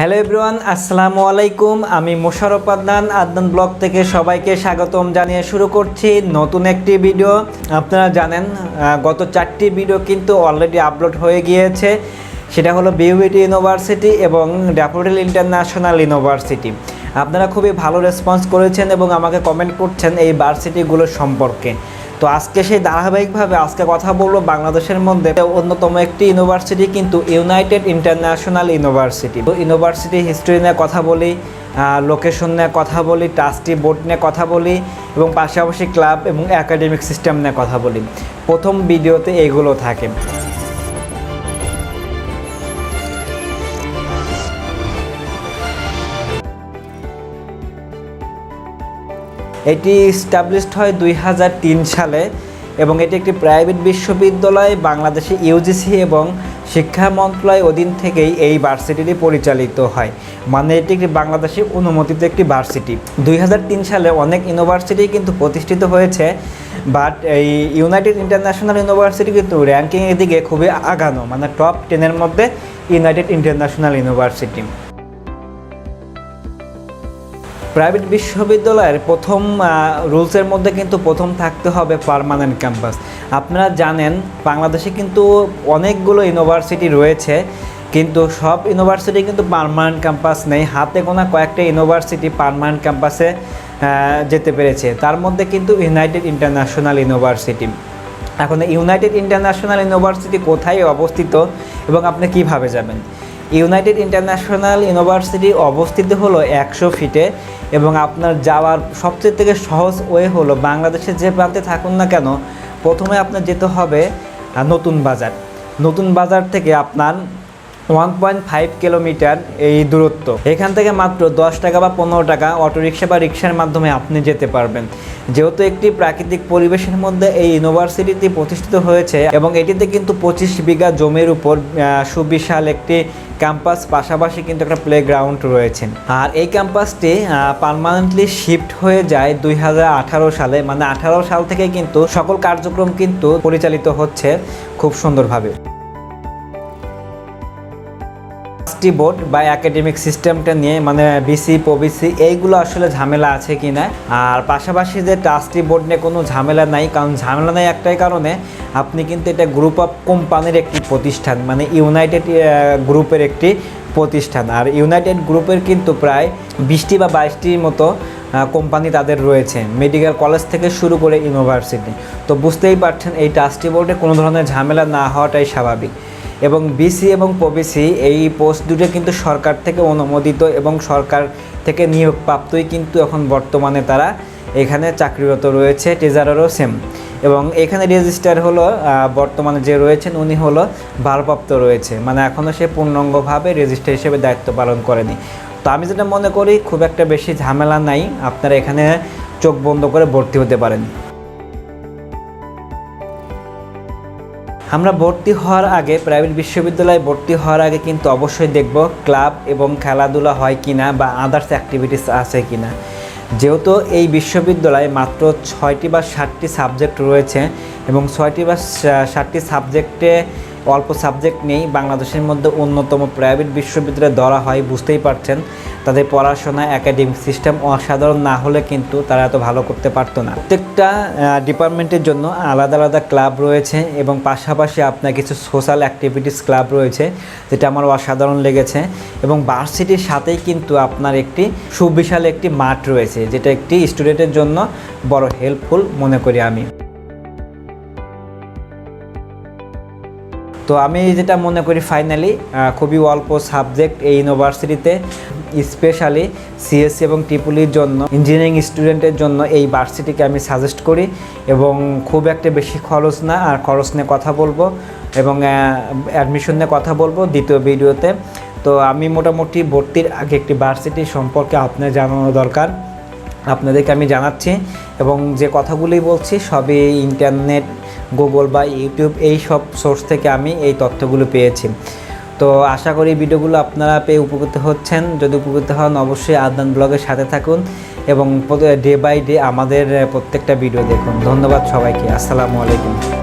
Hello everyone, আসসালামু আলাইকুম। আমি মোশারফ আদনান আদনান ব্লগ থেকে সবাইকে স্বাগতম জানিয়ে শুরু করছি নতুন একটি ভিডিও। আপনারা জানেন গত চারটি ভিডিও কিন্তু অলরেডি আপলোড হয়ে গিয়েছে। সেটা হলো বিউবিটি ইউনিভার্সিটি এবং ড্যাফোডিল ইন্টারন্যাশনাল ইউনিভার্সিটি আপনারা খুবই ভালো রেসপন্স করেছেন এবং আমাকে কমেন্ট করছেন এই ভার্সিটিগুলো সম্পর্কে। তো আজকে সেই ধারাবাহিকভাবে আজকে কথা বলব বাংলাদেশের মধ্যে অন্যতম একটি ইউনিভার্সিটি কিন্তু ইউনাইটেড ইন্টারন্যাশনাল ইউনিভার্সিটি তো ইউনিভার্সিটি হিস্ট্রি নিয়ে কথা বলি লোকেশন নিয়ে কথা বলি ট্রাস্টি বোর্ড নিয়ে কথা বলি, এবং পাশাপাশি ক্লাব এবং একাডেমিক সিস্টেম নিয়ে কথা বলি। প্রথম ভিডিওতে এগুলো থাকে। এটি স্টাবলিশড হয় দুই হাজার তিন সালে এবং এটি একটি প্রাইভেট বিশ্ববিদ্যালয় বাংলাদেশে ইউজিসি এবং শিক্ষা মন্ত্রণালয় অধীন থেকেই এই ভার্সিটিটি পরিচালিত হয়। মানে এটি একটি বাংলাদেশে অনুমোদিত একটি ভার্সিটি দুই হাজার তিন সালে অনেক ইউনিভার্সিটি কিন্তু প্রতিষ্ঠিত হয়েছে বাট এই ইউনাইটেড ইন্টারন্যাশনাল ইউনিভার্সিটি কিন্তু র্যাঙ্কিংয়ের দিকে খুবই আগানো মানে টপ টেনের মধ্যে ইউনাইটেড ইন্টারন্যাশনাল ইউনিভার্সিটি প্রাইভেট বিশ্ববিদ্যালয়ের প্রথম রুলসের মধ্যে কিন্তু প্রথম থাকতে হবে পার্মানেন্ট ক্যাম্পাস আপনারা জানেন, বাংলাদেশে কিন্তু অনেকগুলো ইউনিভার্সিটি রয়েছে, কিন্তু সব ইউনিভার্সিটি কিন্তু পার্মানেন্ট ক্যাম্পাস নেই। হাতে গোনা কয়েকটা ইউনিভার্সিটি পার্মানেন্ট ক্যাম্পাসে যেতে পেরেছে। তার মধ্যে কিন্তু ইউনাইটেড ইন্টারন্যাশনাল ইউনিভার্সিটি এখন ইউনাইটেড ইন্টারন্যাশনাল ইউনিভার্সিটি কোথায় অবস্থিত এবং আপনি কীভাবে যাবেন? ইউনাইটেড ইন্টারন্যাশনাল ইউনিভার্সিটি অবস্থিত হলো একশো ফিটে এবং আপনার যাওয়ার সবচেয়ে থেকে সহজ ওয়ে হলো বাংলাদেশের যে প্রান্তে থাকুন না কেন, প্রথমে আপনার যেতে হবে নতুন বাজার। নতুন বাজার থেকে আপনার ওয়ান পয়েন্ট ফাইভ কিলোমিটার এই দূরত্ব। এখান থেকে মাত্র দশ টাকা বা পনেরো টাকা অটোরিকশা বা রিক্সার মাধ্যমে আপনি যেতে পারবেন। যেহেতু একটি প্রাকৃতিক পরিবেশের মধ্যে এই ইউনিভার্সিটিটি প্রতিষ্ঠিত হয়েছে এবং এটিতে কিন্তু পঁচিশ বিঘা জমির উপর সুবিশাল একটি ক্যাম্পাস, পাশাপাশি কিন্তু একটা প্লেগ্রাউন্ড রয়েছে। আর এই ক্যাম্পাসটি পারমানেন্টলি শিফট হয়ে যায় দুই হাজার আঠারো সালে। মানে আঠারো সাল থেকে কিন্তু সকল কার্যক্রম কিন্তু পরিচালিত হচ্ছে খুব সুন্দরভাবে। ট্রাস্টি বোর্ড বা একাডেমিক সিস্টেমটা নিয়ে মানে বিসি পবিসি এইগুলো আসলে ঝামেলা আছে কি না? আর পাশাপাশি যে ট্রাস্টি বোর্ড নিয়ে কোনো ঝামেলা নাই, কারণ ঝামেলা নাই একটাই কারণে আপনি কিন্তু এটা গ্রুপ অফ কোম্পানির একটি প্রতিষ্ঠান মানে ইউনাইটেড গ্রুপের একটি প্রতিষ্ঠান। আর ইউনাইটেড গ্রুপের কিন্তু প্রায় বিশটি বা বাইশটির মতো কোম্পানি তাদের রয়েছে মেডিকেল কলেজ থেকে শুরু করে ইউনিভার্সিটি তো বুঝতেই পারছেন, এই ট্রাস্টি বোর্ডে কোনো ধরনের ঝামেলা না হওয়াটাই স্বাভাবিক। এবং বিসি এবং পবিসি এই পোস্ট দুটো কিন্তু সরকার থেকে অনুমোদিত এবং সরকার থেকে নিয়োগপ্রাপ্তই কিন্তু এখন বর্তমানে তারা এখানে চাকরিরত রয়েছে, ট্রেজারারও সেম এবং এখানে রেজিস্টার হলো বর্তমানে যে রয়েছেন উনি হলো ভারপ্রাপ্ত রয়েছে। মানে এখনও সে পূর্ণাঙ্গভাবে রেজিস্টার হিসেবে দায়িত্ব পালন করেনি। তো আমি যেটা মনে করি, খুব একটা বেশি ঝামেলা নাই। আপনারা এখানে চোখ বন্ধ করে ভর্তি হতে পারেন। আমরা ভর্তি হওয়ার আগে প্রাইভেট বিশ্ববিদ্যালয়ে ভর্তি হওয়ার আগে কিন্তু অবশ্যই দেখব ক্লাব এবং খেলাধুলা হয় কি না বা আদার্স অ্যাক্টিভিটিস আছে কি না যেহেতু এই বিশ্ববিদ্যালয়ে মাত্র ছয়টি বা সাতটি সাবজেক্ট রয়েছে এবং ছয়টি বা ষাটটি সাবজেক্টে অল্প সাবজেক্ট নেই বাংলাদেশের মধ্যে অন্যতম প্রাইভেট বিশ্ববিদ্যালয়ে ধরা হয়, বুঝতেই পারছেন। তাদের পড়াশোনা একাডেমিক সিস্টেম অসাধারণ, না হলে কিন্তু তারা এত ভালো করতে পারতো না। প্রত্যেকটা ডিপার্টমেন্টের জন্য আলাদা আলাদা ক্লাব রয়েছে এবং পাশাপাশি আপনার কিছু সোশ্যাল অ্যাক্টিভিটিস ক্লাব রয়েছে, যেটা আমার অসাধারণ লেগেছে। এবং ভার্সিটির সাথেই কিন্তু আপনার একটি সুবিশাল একটি মাঠ রয়েছে, যেটা একটি স্টুডেন্টের জন্য বড় হেল্পফুল মনে করি আমি। তো আমি যেটা মনে করি ফাইনালি খুবই অল্প সাবজেক্ট এই ইউনিভার্সিটিতে স্পেশালি সিএসসি এবং টিপুলির জন্য ইঞ্জিনিয়ারিং স্টুডেন্টের জন্য এই ভার্সিটিকে আমি সাজেস্ট করি এবং খুব একটা বেশি খরচ না, আর খরচ নিয়ে কথা বলব এবং অ্যাডমিশন নিয়ে কথা বলব দ্বিতীয় ভিডিওতে তো আমি মোটামুটি ভর্তির আগে একটি ভার্সিটি সম্পর্কে আপনার জানানো দরকার। আপনাদেরকে আমি জানাচ্ছি এবং যে কথাগুলি বলছি সবই ইন্টারনেট গুগল বা ইউটিউব এই সব সোর্স থেকে আমি এই তথ্যগুলো পেয়েছি। তো আশা করি ভিডিওগুলো আপনারা পেয়ে উপকৃত হচ্ছেন। যদি উপকৃত হন, অবশ্যই আদান ব্লগের সাথে থাকুন এবং ডে বাই ডে আমাদের প্রত্যেকটা ভিডিও দেখুন। ধন্যবাদ সবাইকে। আসসালামু আলাইকুম।